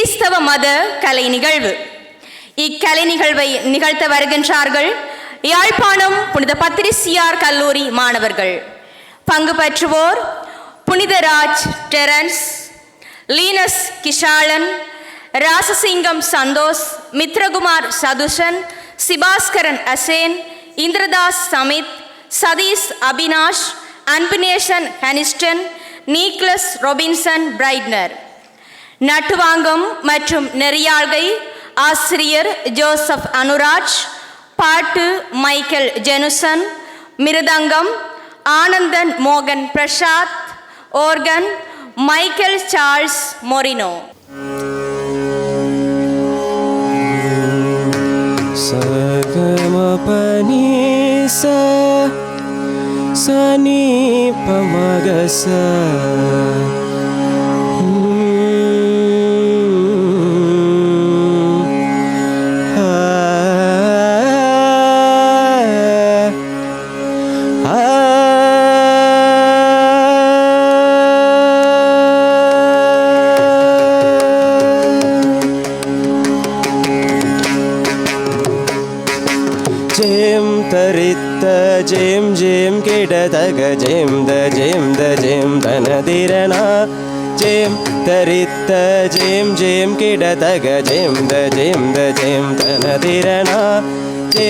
கிறிஸ்தவ மத கலை நிகழ்வு. இக்கலை நிகழ்வை நிகழ்த்த வருகின்றார்கள் யாழ்ப்பாணம் புனித பத்திரிசியார் கல்லூரி மாணவர்கள். பங்கு பெற்றுவோர் Punitharaj Terrence Linus Kishalan Rasasingam Santhosh Mithrakumar Sathushan Sibaskaran Asen Indrathas Samith Sathish Abinash Anbineshan ஹனிஸ்டன் நீக்லஸ் Robinson பிரைட்னர். நட்டுவாங்கம் மற்றும் நெறியாழ்கை ஆசிரியர் ஜோசப் அனுராஜ் பாட்டு மைக்கேல் ஜெனுசன் மிருதங்கம் ஆனந்தன் மோகன் Prasad organ Michael Charles Moreno. சகமபனி சனி பமகச ड दग जें द जें द जें धन दीरणा चे तरित जेम् जेम् केड दग जें द जें दें धन धीरणा चे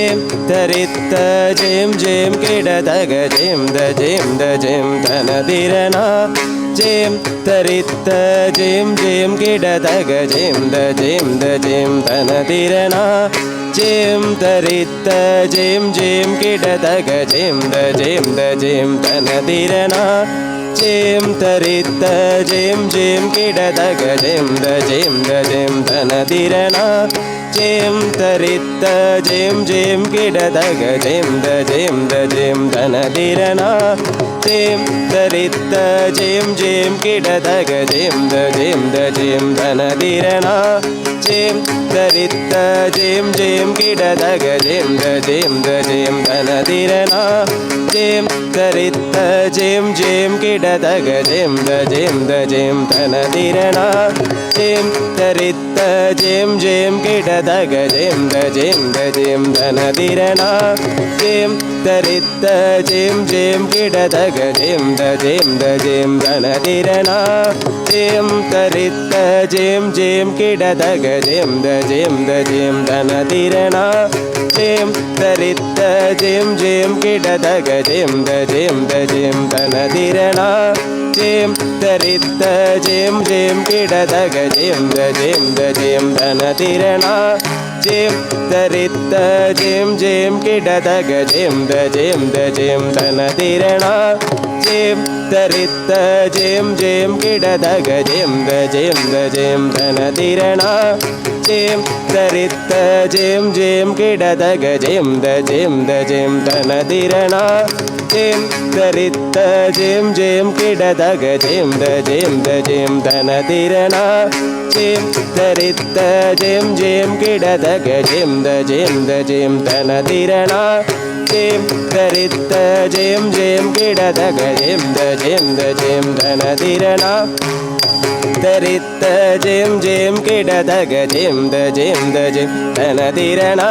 तरि त जेम् जेम् केड दग जें दें द जें धन दिरणा जेम् तरि त जें जेम् केड दग जें दें द जें दरित जें जें कीटतग जें द जें द जें धीरना। ജയം തരിത്ത ജയം ജയം കിടതക ജയം ദ ജയം ദ ജയം ധനതിരണ ജയം തരിത്ത ജയം ജയം കിടതക ജയം ദ ജയം ദ ജയം ധനതിരണ ജയം തരിത്ത ജയം ജയം കിടതക ജയം ദ ജയം ദ ജയം ധനതിരണ ജയം തരിത്ത ജയം ജയം കിടതക ജയം ദ ജയം ദ ജയം ധനതിരണ ജയം തരിത്ത ജയം ജയം കിട ജിടതക ജയം ജയം ജയം തനതിരണ ജയം തരിത്ത ജയം ജയം കിടതക ജയം ജയം ജയം തനതിരണ ജയം ധരിത്ത ജയം ജയം കിടതക ജയം ദ ജയം ദ ജയം രണതിരണ ജയം തരിത്ത ജയം ജയം കിടതക ജയം ദ ജയം ദ ജയം ധനതിരണ ജയം തരിത്ത ജയം ജയം കിടതക ജയം ദ ജയം ദ ജയം ധനതിരണ ജയം തരിത്ത ജയം ജയം കിടതക ജയം ദ ജയം ധനതിരണ ജിം ധരിത്ത ജിം ജിം കിടതക ജിം ദ ജിം ദ ജിം ധന തിരണ ജിം ധരിത്ത ജിം ജിം കിടതക ജിം ദ ജിം ദ ജിം ധന തിരണ ജിം ധരിത്ത ജിം ജിം കിടതക ജിം ദ ജിം ദ ജിം ധന തിരണ ജിം ധരിത്ത ജിം ജിം കിടതക ജിം ദ ജിം ദ ജിം ധന ധരിത്തേം ധരിത്ത ജയം ജയം കിടത ഗജയം ദജയം ദജയം തന തിരണ ജയം ധരിത്ത ജയം ജയം കിടത ഗജയം ദജയം ദജയം ധന തിരണ ധരിത്ത ജയം ജയം കിടത ഗജയം ദജയം ദജയം തന തിരണ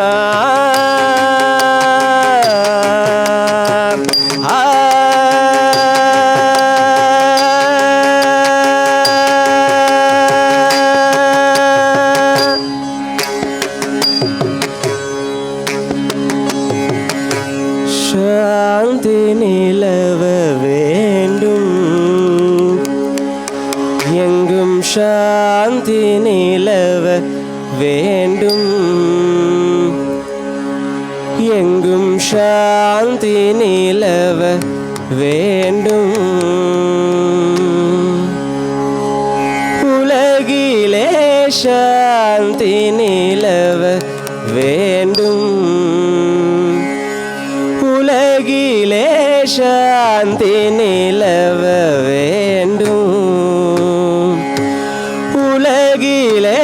சாந்தி நிலவ வேண்டும் உலகிலே சாந்தி நிலவ வேண்டும் உலகிலே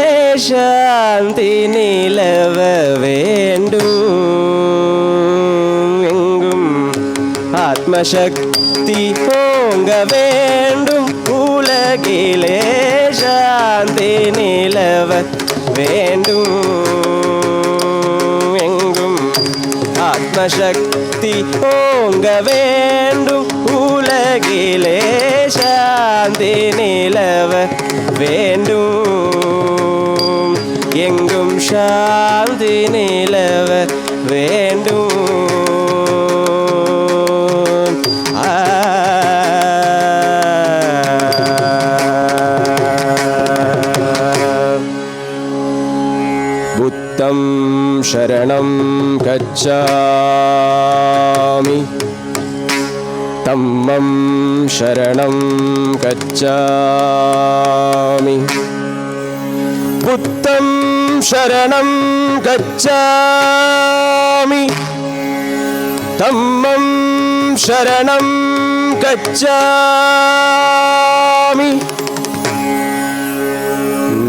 சாந்தி நிலவ வேண்டும் எங்கும் ஆத்மசக்தி போங்கவே வேண்டும் வேண்டும். எங்கும் ஆத்மசக்தி ஓங்க வேண்டும். உலகிலே சாந்தி நிலவ வேண்டும். எங்கும் சாந்தி நிலவ வேண்டும். शरणं गच्छामि तम्मं शरणं गच्छामि बुद्धं शरणं गच्छामि तम्मं शरणं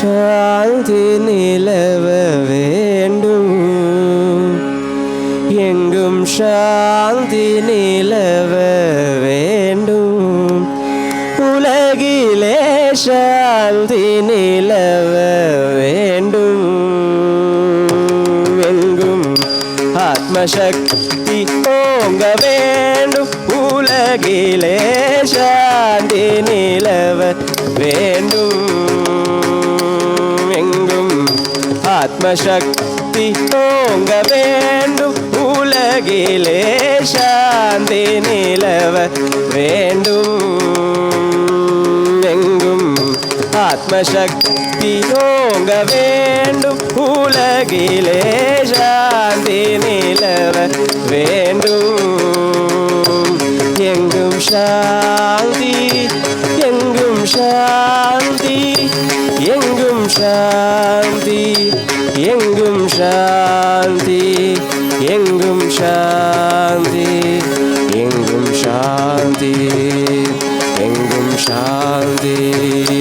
சாந்தி நிலவ வேண்டும். எங்கும் சாந்தி நிலவ வேண்டும். உலகிலே சாந்தி நிலவ வேண்டும். எங்கும் ஆத்மசக்தி ஓங்க வேண்டும். உலகிலே சாந்தி நில ஆத்மசக்தி ஓங்க வேண்டும் உலகிலே சாந்தி நிலவ வேண்டும் எங்கும் ஆத்மசக்தி ஓங்க வேண்டும் உலகிலே சாந்தி சாந்தி எங்கும் சாந்தி எங்கும் சாந்தி.